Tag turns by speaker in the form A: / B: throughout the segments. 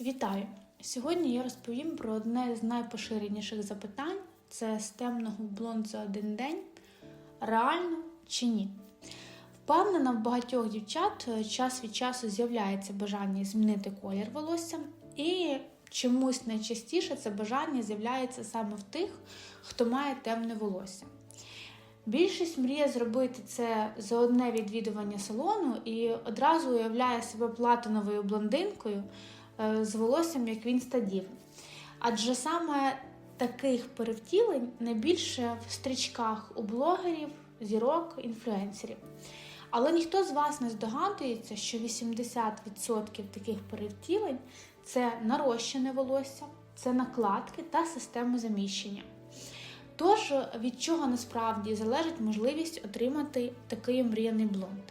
A: Вітаю! Сьогодні я розповім про одне з найпоширеніших запитань: це з темного блонд за один день. Реально чи ні? Впевнена, в багатьох дівчат е, час від часу з'являється бажання змінити колір волосся, і чомусь найчастіше це бажання з'являється саме в тих, хто має темне волосся. Більшість мріє зробити це за одне відвідування салону і одразу уявляє себе платиновою блондинкою з волоссям, як він стадів. Адже саме таких перевтілень найбільше в стрічках у блогерів, зірок, інфлюенсерів. Але ніхто з вас не здогадується, що 80% таких перевтілень це нарощене волосся, це накладки та системи заміщення. Тож, від чого насправді залежить можливість отримати такий омріяний блонд?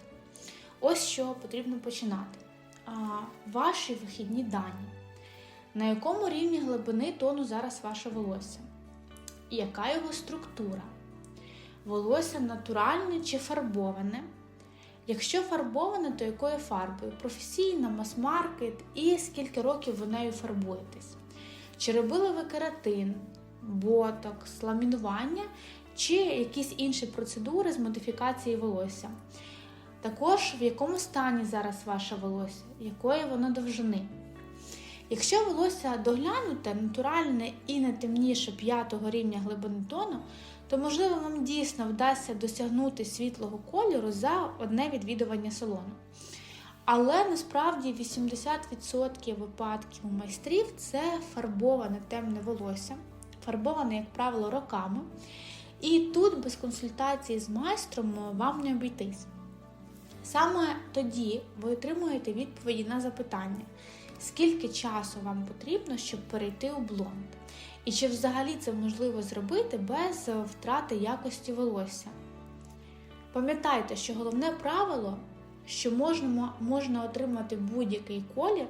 A: Ось що потрібно починати. Ваші вихідні дані. На якому рівні глибини тону зараз ваше волосся? Яка його структура? Волосся натуральне чи фарбоване? Якщо фарбоване, то якою фарбою? Професійна, мас-маркет і скільки років ви нею фарбуєтесь? Чи робили ви кератин, ботокс, ламінування чи якісь інші процедури з модифікації волосся? Також в якому стані зараз ваше волосся, якої воно довжини? Якщо волосся доглянуте, натуральне і не темніше 5 рівня глибини тону, то можливо вам дійсно вдасться досягнути світлого кольору за одне відвідування салону. Але насправді 80% випадків майстрів це фарбоване темне волосся, фарбоване, як правило, роками. І тут без консультації з майстром вам не обійтись. Саме тоді ви отримуєте відповіді на запитання, скільки часу вам потрібно, щоб перейти у блонд, і чи взагалі це можливо зробити без втрати якості волосся. Пам'ятайте, що головне правило, що можна, можна отримати будь-який колір,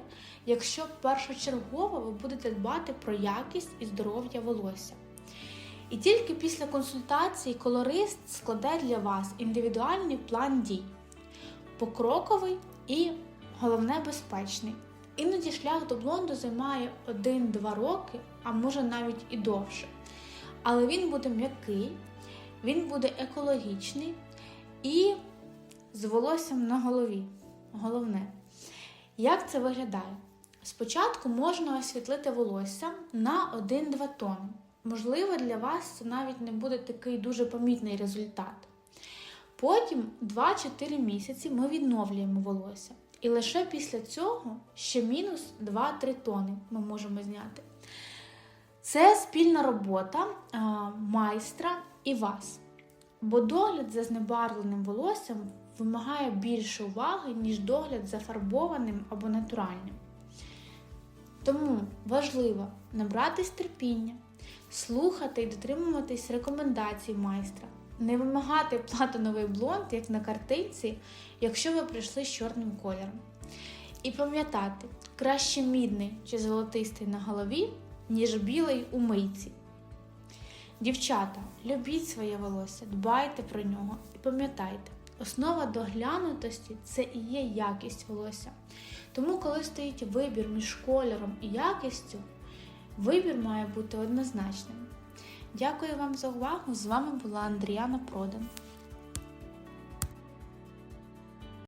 A: якщо першочергово ви будете дбати про якість і здоров'я волосся. І тільки після консультації колорист складе для вас індивідуальний план дій покроковий і, головне, безпечний. Іноді шлях до блонду займає 1-2 роки, а може навіть і довше. Але він буде м'який, він буде екологічний і з волоссям на голові. Головне. Як це виглядає? Спочатку можна освітлити волосся на 1-2 тони. Можливо, для вас це навіть не буде такий дуже помітний результат. Потім 2-4 місяці ми відновлюємо волосся. І лише після цього ще мінус 2-3 тони ми можемо зняти. Це спільна робота а, майстра і вас. Бо догляд за знебарвленим волоссям вимагає більше уваги, ніж догляд за фарбованим або натуральним. Тому важливо набратись терпіння, слухати і дотримуватись рекомендацій майстра, не вимагати платиновий блонд, як на картинці, якщо ви прийшли з чорним кольором. І пам'ятати, краще мідний чи золотистий на голові, ніж білий у мийці. Дівчата, любіть своє волосся, дбайте про нього і пам'ятайте, основа доглянутості це і є якість волосся. Тому, коли стоїть вибір між кольором і якістю, вибір має бути однозначним. Дякую вам за увагу! З вами була Андріана Продан.